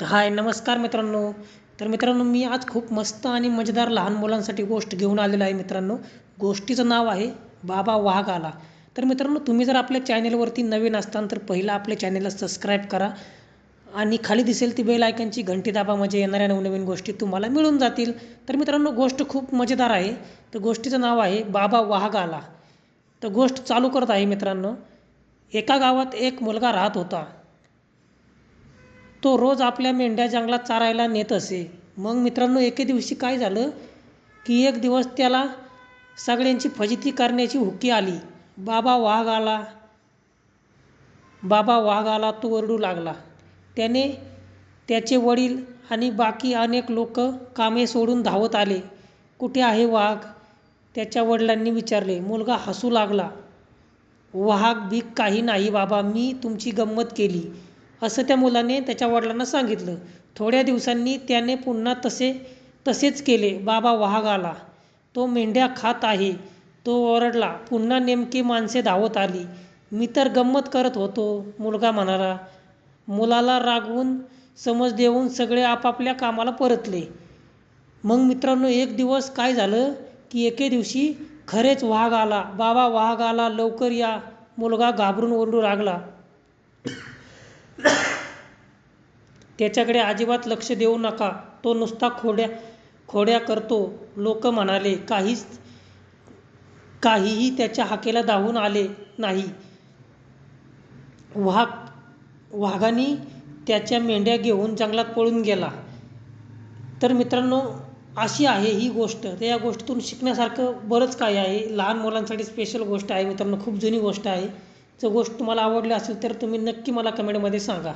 तर हाय नमस्कार मित्रांनो. तर मित्रांनो मी आज खूप मस्त आणि मजेदार लहान मुलांसाठी गोष्ट घेऊन आलेलो आहे मित्रांनो. गोष्टीचं नाव आहे बाबा वाघ आला. तर मित्रांनो तुम्ही जर आपल्या चॅनेलवरती नवीन असताल तर पहिलं आपल्या चॅनेलला सबस्क्राईब करा. आणि खाली दिसेल ती बेल आयकनची घंटी दाबा म्हणजे येणाऱ्या नवनवीन गोष्टी तुम्हाला मिळून जातील. तर मित्रांनो गोष्ट खूप मजेदार आहे. तर गोष्टीचं नाव आहे बाबा वाघ आला. तर गोष्ट चालू करत आहे मित्रांनो. एका गावात एक मुलगा राहत होता. तो रोज आपल्या मेंढ्या जंगलात चारायला नेत असे. मग मित्रांनो एके दिवशी काय झालं की एक दिवस त्याला सगळ्यांची फजिती करण्याची हुकी आली. बाबा वाघ आला. बाबा वाघ आला तो ओरडू लागला. त्याने त्याचे वडील आणि बाकी अनेक लोक कामे सोडून धावत आले. कुठे आहे वाघ? त्याच्या वडिलांनी विचारले. मुलगा हसू लागला. वाघ बीक काही नाही बाबा मी तुमची गंमत केली. असं त्या मुलाने त्याच्या वडिलांना सांगितलं. थोड्या दिवसांनी त्याने पुन्हा तसे तसेच केले. बाबा वाघ आला. तो मेंढ्या खात आहे. तो ओरडला. पुन्हा नेमकी माणसे धावत आली. मी तर गंमत करत होतो मुलगा म्हणाला. मुलाला रागवून समज देऊन सगळे आपापल्या कामाला परतले. मग मित्रांनो एक दिवस काय झालं की एके दिवशी खरेच वाघ आला. बाबा वाघ आला. लवकर या. मुलगा घाबरून ओरडू लागला. त्याच्याकडे अजिबात लक्ष देऊ नका. तो नुसता खोड्या खोड्या करतो. लोक म्हणाले काहीच काहीही त्याच्या हाकेला धावून आले नाही. वाघ वाघानी त्याच्या मेंढ्या घेऊन जंगलात पळून गेला. तर मित्रांनो अशी आहे ही गोष्ट. तर या गोष्टीतून शिकण्यासारखं बरंच काही आहे. लहान मुलांसाठी स्पेशल गोष्ट आहे मित्रांनो. खूप जुनी गोष्ट आहे. जर गोष्ट तुम्हाला आवडली असेल तर तुम्ही नक्की मला कमेंटमध्ये सांगा.